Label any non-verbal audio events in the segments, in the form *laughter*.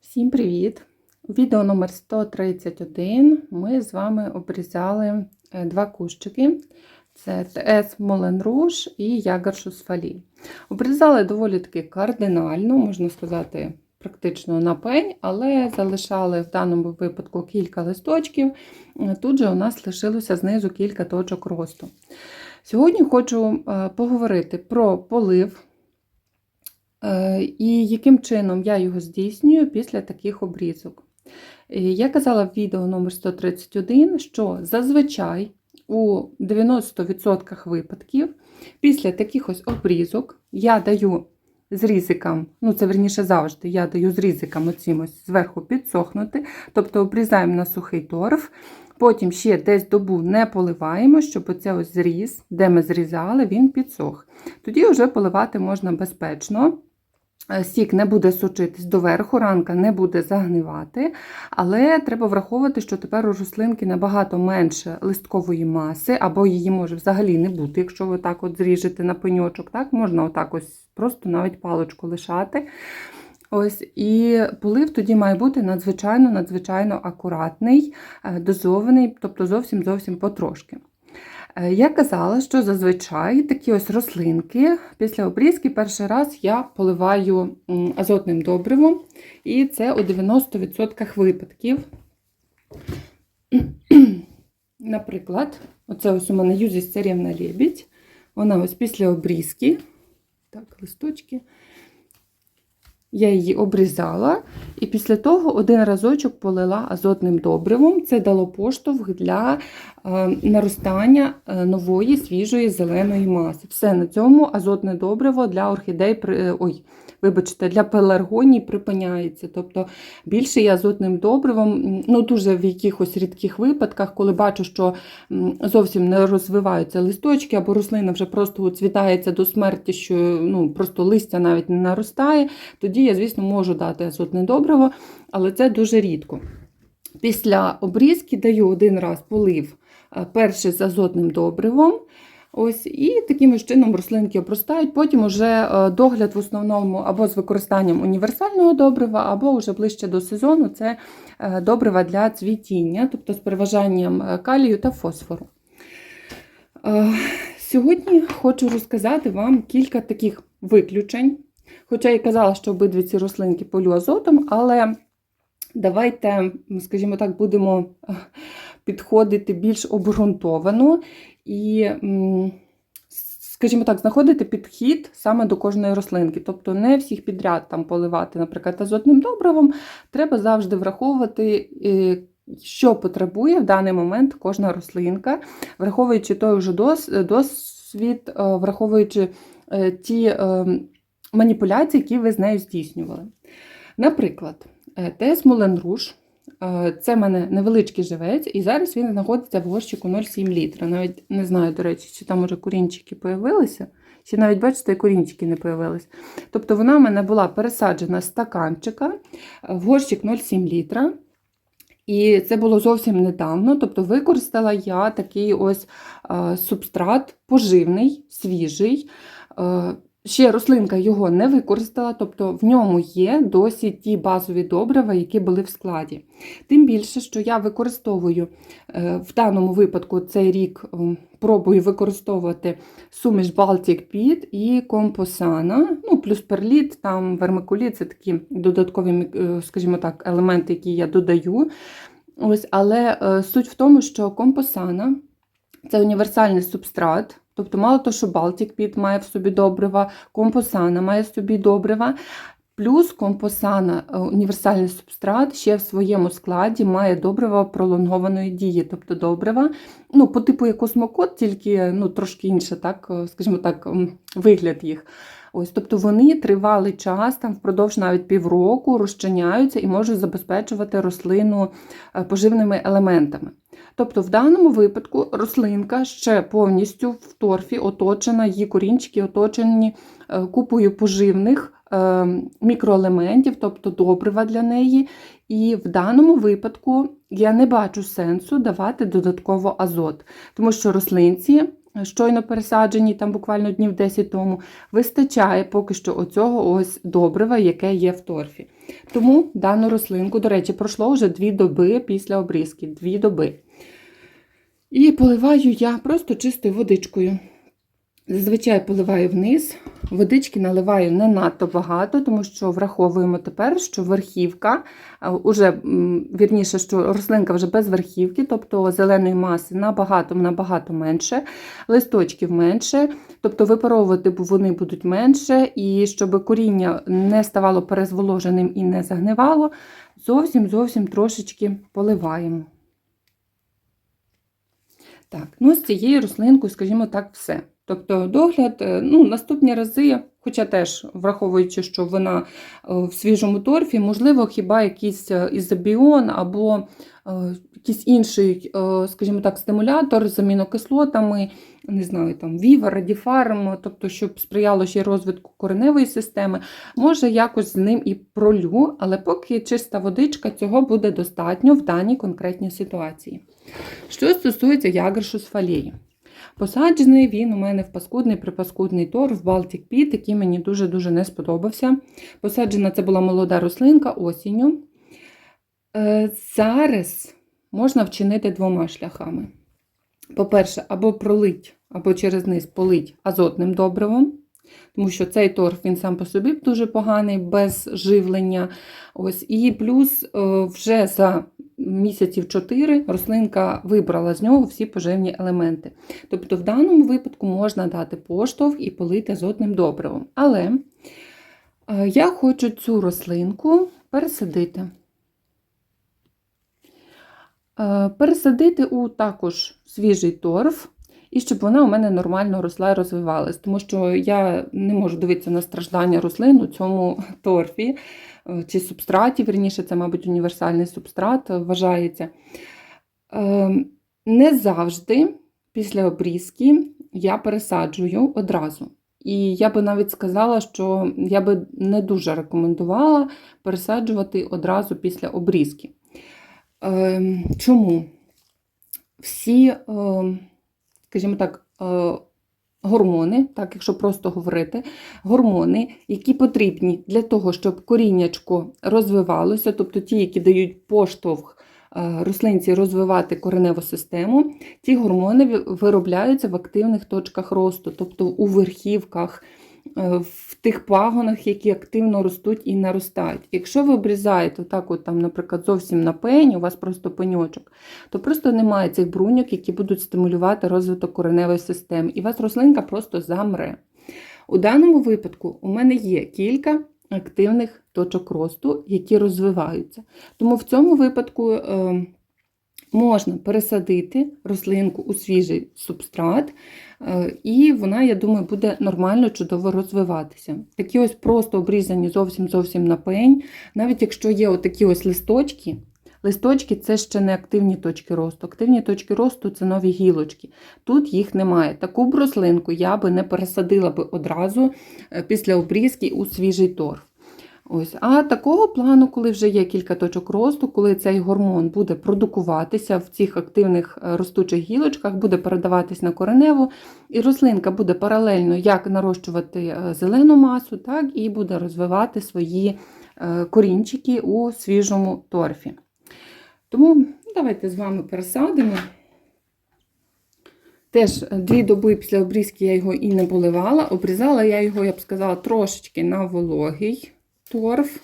Всім привіт! У відео номер 131 ми з вами обрізали е, два кущики. Це ТС Молен Руж і Ягершус Фалі. Обрізали доволі таки кардинально, можна сказати, практично на пень, але залишали в даному випадку кілька листочків. Е, Тут же у нас лишилося знизу кілька точок росту. Сьогодні хочу е, поговорити про полив. Е, І яким чином я його здійснюю після таких обрізок. Е, Я казала в відео номер 131, що зазвичай у 90% випадків після таких ось обрізок я даю зрізикам, ну це верніше завжди, я даю зрізикам оцім ось зверху підсохнути, тобто обрізаємо на сухий торф. Потім ще десь добу не поливаємо, щоб оце ось зріз, де ми зрізали, він підсох. Тоді вже поливати можна безпечно. Е, Сік не буде сучитись доверху, ранка не буде загнивати, але треба враховувати, що тепер у рослинки набагато менше листкової маси, або її може взагалі не бути, якщо ви так от зріжете на пеньочок, так можна отак ось просто навіть паличку лишати. Ось і полив тоді має бути надзвичайно надзвичайно акуратний, е, дозований, тобто зовсім зовсім потрошки. Е, Я казала, що зазвичай такі ось рослинки після обрізки перший раз я поливаю азотним добривом, і це у 90% випадків. *clears throat* Наприклад, оце ось у мене юзіс царівна лебідь. Вона ось після обрізки. Так, листочки. Я її обрізала, і після того один разочок полила азотним добривом. Це дало поштовх для е, наростання е, нової свіжої зеленої маси. Все на цьому азотне добриво для орхідей, е, ой, вибачте, для пеларгоній припиняється. Тобто більше я азотним добривом, ну дуже в якихось рідких випадках, коли бачу, що зовсім не розвиваються листочки, або рослина вже просто оцвітається до смерті, що ну, просто листя навіть не наростає, тоді я, звісно, можу дати азотне добриво, але це дуже рідко. Після обрізки даю один раз полив е, перший з азотним добривом. Ось, і таким чином рослинки обростають. Потім уже е, догляд в основному або з використанням універсального добрива, або вже ближче до сезону це е, добрива для цвітіння, тобто з переважанням е, калію та фосфору. Сьогодні хочу розказати вам кілька таких виключень. Хоча я казала, що обидві ці рослинки полю азотом, але давайте, скажімо так, будемо підходити більш обґрунтовано і, скажімо так, знаходити підхід саме до кожної рослинки. Тобто не всіх підряд там поливати, наприклад, азотним добривом. Треба завжди враховувати. е, Що потребує в даний момент кожна рослинка, враховуючи той вже досвід, е, враховуючи е, ті маніпуляції, які ви з нею здійснювали. Наприклад, Тес Мулен Руж е, це в мене невеличкий живець, і зараз він знаходиться в горщику 0,7 літра. Навіть не знаю, до речі, чи там уже корінчики появилися, чи навіть, бачите, корінчики не появились. Тобто вона в мене була пересаджена з стаканчика е, в горщик 0,7 літра. І це було зовсім недавно. Тобто використала я такий ось е, субстрат поживний, свіжий. Е, Ще рослинка його не використала, тобто в ньому є досі ті базові добрива, які були в складі. Tим більше, що я використовую е, в даному випадку цей рік пробую використовувати суміш Baltic Pit і компосана, ну плюс перліт, там вермикуліт, це такі додаткові, е, скажімо так, елементи, які я додаю. Ось, але е, суть в тому, що компосана це універсальний субстрат. Тобто, мало того, що Baltic Pit має в собі добрива, компосана має в собі добрива. Плюс компосана, е, універсальний субстрат, ще в своєму складі має добрива пролонгованої дії, тобто добрива, ну, по типу як космокод, тільки ну, трошки інше, так, е, скажімо так, вигляд їх. Ось, тобто вони тривалий час, там впродовж навіть півроку розчиняються і можуть забезпечувати рослину е, поживними елементами. Тобто, в даному випадку рослинка ще повністю в торфі оточена, її корінчики оточені е, купою поживних е, мікроелементів, тобто добрива для неї. І в даному випадку я не бачу сенсу давати додатково азот, тому що рослинці щойно пересаджені, там буквально днів 10 тому, вистачає поки що оцього ось добрива, яке є в торфі. Тому дану рослинку, до речі, пройшло вже дві доби після обрізки. Дві доби. І поливаю я просто чистою водичкою. Зазвичай поливаю вниз. Водички наливаю не надто багато, тому що враховуємо тепер, що верхівка, а, уже, вірніше, що рослинка вже без верхівки, тобто зеленої маси набагато набагато менше, листочків менше, тобто випаровувати вони будуть менше, і щоб коріння не ставало перезволоженим і не загнивало, зовсім зовсім трошечки поливаємо. Так, ну з цією рослинкою, скажімо так, все. Тобто догляд, е, ну, наступні рази, хоча теж враховуючи, що вона е, в свіжому торфі, можливо, хіба якийсь е, ізобіон або якийсь інший, скажімо так, стимулятор з амінокислотами, не знаю, там Віва, Радіфарм, тобто, щоб сприяло ще розвитку кореневої системи, може якось з ним і пролю, але поки чиста водичка, цього буде достатньо в даній конкретній ситуації. Що стосується ягершу з фалії. Посаджений він у мене в паскудний припаскудний тор в Baltic Pit, який мені дуже-дуже не сподобався. Посаджена це була молода рослинка осінню. Е, Зараз можна вчинити двома шляхами. По-перше, або пролить, або через низ полить азотним добривом, тому що цей торф він сам по собі дуже поганий, без живлення. Ось, І плюс е, вже за місяців 4 рослинка вибрала з нього всі поживні елементи. Тобто, в даному випадку можна дати поштовх і полити азотним добривом. Але е, я хочу цю рослинку пересадити. Е, Пересадити у також свіжий торф, і щоб вона у мене нормально росла і розвивалась, тому що я не можу дивитися на страждання рослин у цьому *laughs* торфі е, чи субстраті, верніше, це, мабуть, універсальний субстрат е, вважається. Е, Не завжди після обрізки я пересаджую одразу. І я би навіть сказала, що я би не дуже рекомендувала пересаджувати одразу після обрізки. Е, Чому? Всі, е, скажімо так, е, гормони, так, якщо просто говорити, гормони, які потрібні для того, щоб коріннячко розвивалося, тобто ті, які дають поштовх е, рослинці розвивати кореневу систему, ті гормони виробляються в активних точках росту, тобто у верхівках, в тих пагонах, які активно ростуть і наростають. Якщо ви обрізаєте так, от там, наприклад, зовсім на пені, у вас просто пеньочок, то просто немає цих бруньок, які будуть стимулювати розвиток кореневої системи, і у вас рослинка просто замре. У даному випадку у мене є кілька активних точок росту, які розвиваються. Тому в цьому випадку е, можна пересадити рослинку у свіжий субстрат, е, і вона, я думаю, буде нормально, чудово розвиватися. Такі ось просто обрізані зовсім зовсім на пень, навіть якщо є отакі ось листочки. Листочки це ще не активні точки росту. Активні точки росту це нові гілочки. Тут їх немає. Таку б рослинку я би не пересадила би одразу е, після обрізки у свіжий торф. Ось. А такого плану, коли вже є кілька точок росту, коли цей гормон буде продукуватися в цих активних е, ростучих гілочках, буде передаватись на кореневу, і рослинка буде паралельно як нарощувати е, зелену масу, так і буде розвивати свої е, корінчики у свіжому торфі. Тому давайте з вами пересадимо. Теж дві доби після обрізки я його і не поливала. Обрізала я його, я б сказала, трошечки на вологий торф.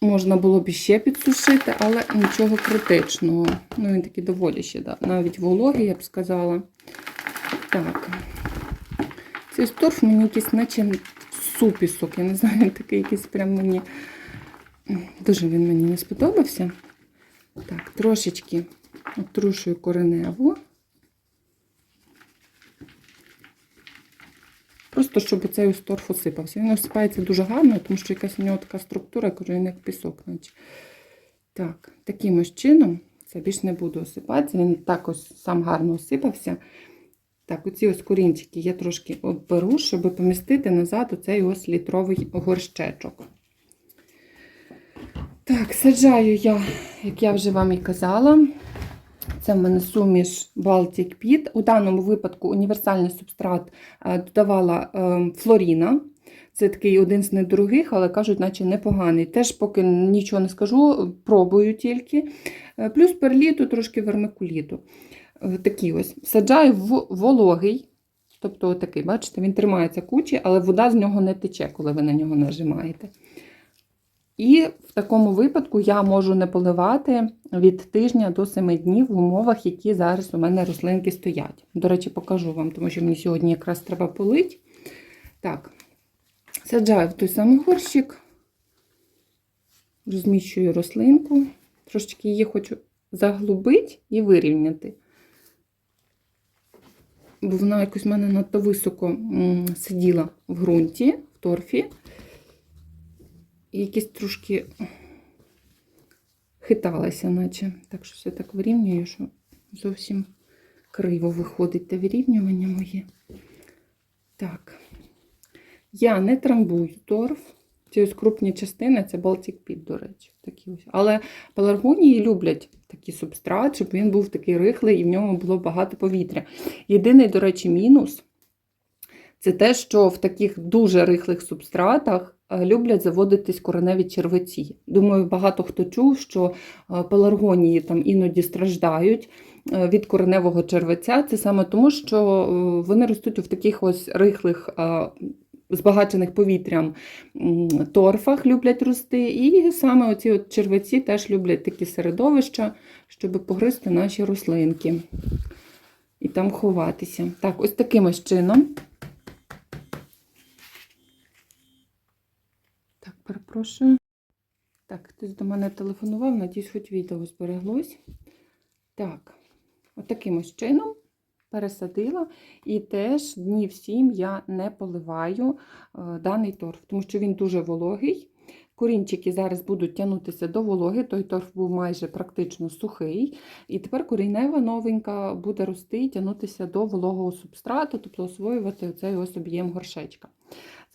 Можна було б ще підсушити, але нічого критичного. Ну, він такий доволі ще, да. навіть вологий, я б сказала. Так. Цей торф мені якийсь, наче супісок. Я не знаю, він такий якийсь прям мені. Дуже він мені не сподобався. Так, трошечки отрушую кореневу. Просто щоб цей ось осипався. Він осипається дуже гарно, тому що якась у нього така структура, кажу, він як пісок. Наче. Так, таким ось чином, це більш не буду осипатися. Він так ось сам гарно осипався. Так, оці ось корінчики я трошки обберу, щоб помістити назад оцей ось літровий горщечок. Так, саджаю я, як я вже вам і казала, Це в мене суміш Baltic Pit. У даному випадку універсальний субстрат е, додавала е, Флоріна. Це такий один з недорогих, але кажуть, наче непоганий. Теж поки нічого не скажу, пробую тільки. Е, Плюс перліту, трошки вермикуліту. Такий ось. Саджаю в вологий. Тобто такий, бачите, він тримається кучі, але вода з нього не тече, коли ви на нього нажимаєте. І в такому випадку я можу не поливати від тижня до 7 днів в умовах, які зараз у мене рослинки стоять. До речі, покажу вам, тому що мені сьогодні якраз треба полити. Так, саджаю в той самий горщик, розміщую рослинку, трошечки її хочу заглубити і вирівняти. Бо вона якось в мене надто високо сиділа в ґрунті, в торфі. Якісь трошки хиталася, наче. Так що все так вирівнюю, що зовсім криво виходить те вирівнювання моє. Так. Я не трамбую торф. Ці ось крупні частини це Baltic Pit, до речі. Такі ось. Але пеларгонії люблять такий субстрат, щоб він був такий рихлий і в ньому було багато повітря. Єдиний, до речі, мінус це те, що в таких дуже рихлих субстратах е, люблять заводитись кореневі червеці. Думаю, багато хто чув, що е, пеларгонії там іноді страждають е, від кореневого червеця. Це саме тому, що вони ростуть в таких ось рихлих. Збагачених повітрям торфах люблять рости, і саме оці от червеці теж люблять такі середовища, щоб погризти наші рослинки і там ховатися. Так, ось таким ось чином. Так, перепрошую. Так, хтось до мене телефонував, надіюсь, хоч відео збереглось. Так, от таким ось чином пересадила. І теж днів 7 я не поливаю е, даний торф, тому що він дуже вологий. Корінчики зараз будуть тягнутися до вологи, той торф був майже практично сухий. І тепер корінева новенька буде рости і тягнутися до вологого субстрату, тобто освоювати оцей ось об'єм горшечка.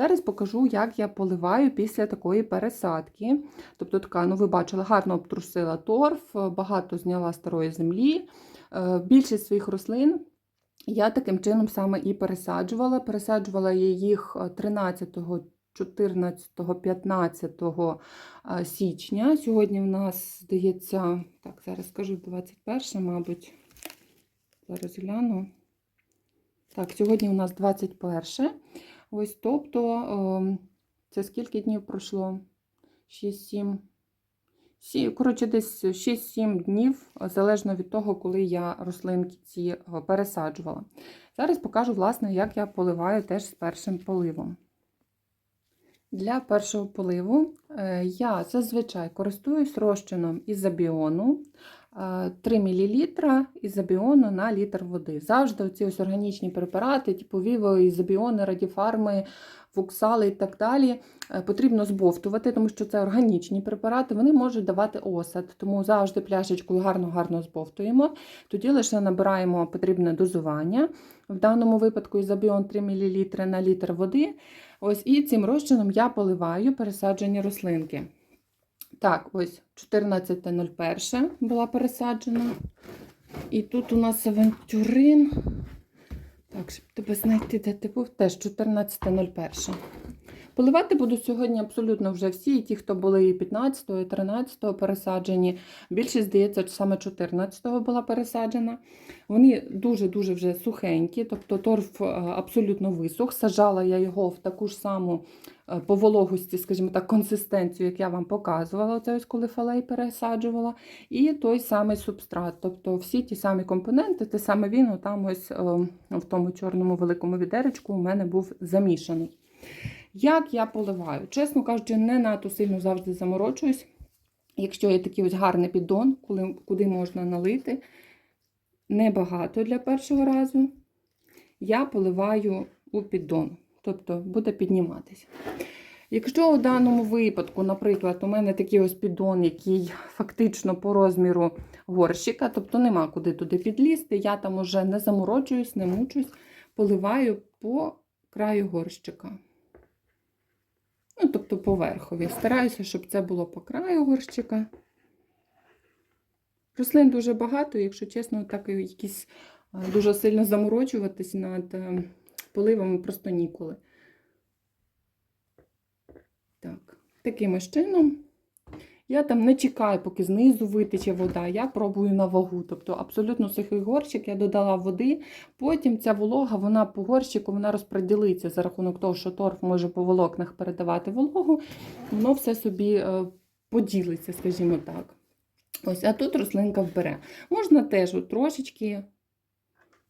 Зараз покажу, як я поливаю після такої пересадки. Тобто, така, ну ви бачили, гарно обтрусила торф, багато зняла старої землі. Е, Більшість своїх рослин я таким чином саме і пересаджувала. Пересаджувала я їх 13, 14, 15 е, січня. Сьогодні в нас, здається, так, зараз скажу 21, мабуть. Зараз гляну. Так, сьогодні у нас 21. Ось, тобто, ем, це скільки днів пройшло? 6-7. Коротше, десь 6-7 днів, залежно від того, коли я рослинки ці е, пересаджувала. Зараз покажу, власне, як я поливаю теж з першим поливом. Для першого поливу е, я зазвичай користуюсь розчином ізобіону е, 3 мл ізобіону на літр води. Завжди ці ось органічні препарати, типу Віво, ізобіони, радіфарми, фуксали і так далі, е, потрібно збовтувати, тому що це органічні препарати, вони можуть давати осад. Тому завжди пляшечкою гарно-гарно збовтуємо. Тоді лише набираємо потрібне дозування. В даному випадку ізобіон 3 мл на літр води. Ось і цим розчином я поливаю пересаджені рослинки. Так, ось 14.01 була пересаджена. І тут у нас авантюрин. Так, щоб тебе знайти, де ти був, теж 14.01. Поливати буду сьогодні абсолютно вже всі, і ті, хто були і 15, і 13 пересаджені. Більшість, здається, саме 14 була пересаджена. Вони дуже-дуже вже сухенькі, тобто торф е, абсолютно висох. Сажала я його в таку ж саму по вологості, скажімо так, консистенцію, як я вам показувала, це ось коли фалей пересаджувала. І той самий субстрат. Тобто всі ті самі компоненти, те саме він там ось е, в тому чорному великому відеречку у мене був замішаний. Як я поливаю? Чесно кажучи, не надто сильно завжди заморочуюсь. Якщо є такий ось гарний піддон, коли, куди можна налити, небагато для першого разу, я поливаю у піддон, тобто буде підніматися. Якщо у даному випадку, наприклад, у мене такий ось піддон, який фактично по розміру горщика, тобто нема куди туди підлізти, я там уже не заморочуюсь, не мучусь, поливаю по краю горщика. Ну, тобто по верхові. Стараюся, щоб це було по краю горщика. Рослин дуже багато, якщо чесно, так і якісь е, дуже сильно заморочуватись над е, поливами просто ніколи. Так, таким чином. Я там не чекаю, поки знизу витече вода. Я пробую на вагу. Тобто абсолютно сухий горщик, я додала води. Потім ця волога, вона по горщику вона розподілиться за рахунок того, що торф може по волокнах передавати вологу. Воно все собі е, поділиться, скажімо так. Ось, а тут рослинка вбере. Можна теж трошечки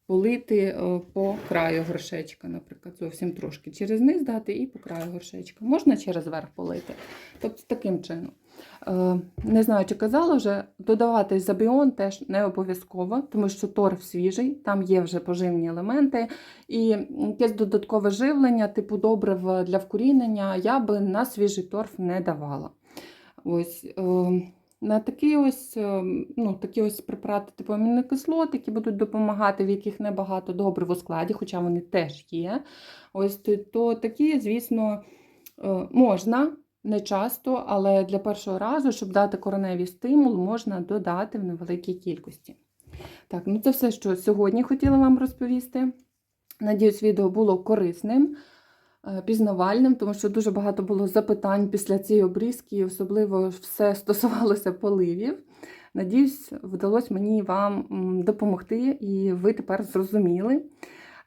полити е, по краю горшечка, наприклад, зовсім трошки через низ дати і по краю горшечка. Можна через верх полити. Тобто таким чином. Е, Не знаю, чи казала вже, додавати забіон теж не обов'язково, тому що торф свіжий, там є вже поживні елементи, і якесь додаткове живлення, типу добрив для вкорінення, я би на свіжий торф не давала. Ось, е, на такі ось, е, ну, такі ось препарати типу амінокислот, які будуть допомагати, в яких небагато добрив у складі, хоча вони теж є. Ось то, такі, звісно, е, можна. Не часто, але для першого разу, щоб дати кореневий стимул, можна додати в невеликій кількості. Так, ну це все, що сьогодні хотіла вам розповісти. Надіюсь, відео було корисним, пізнавальним, тому що дуже багато було запитань після цієї обрізки, і особливо все *laughs* стосувалося поливів. Надіюсь, вдалося мені вам допомогти, і ви тепер зрозуміли,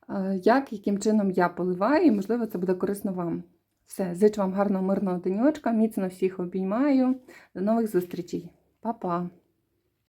е, як, яким чином я поливаю, і, можливо, це буде корисно вам. Все, зичу вам гарного мирного денечка, міцно всіх обіймаю. До нових зустрічей. Па-па!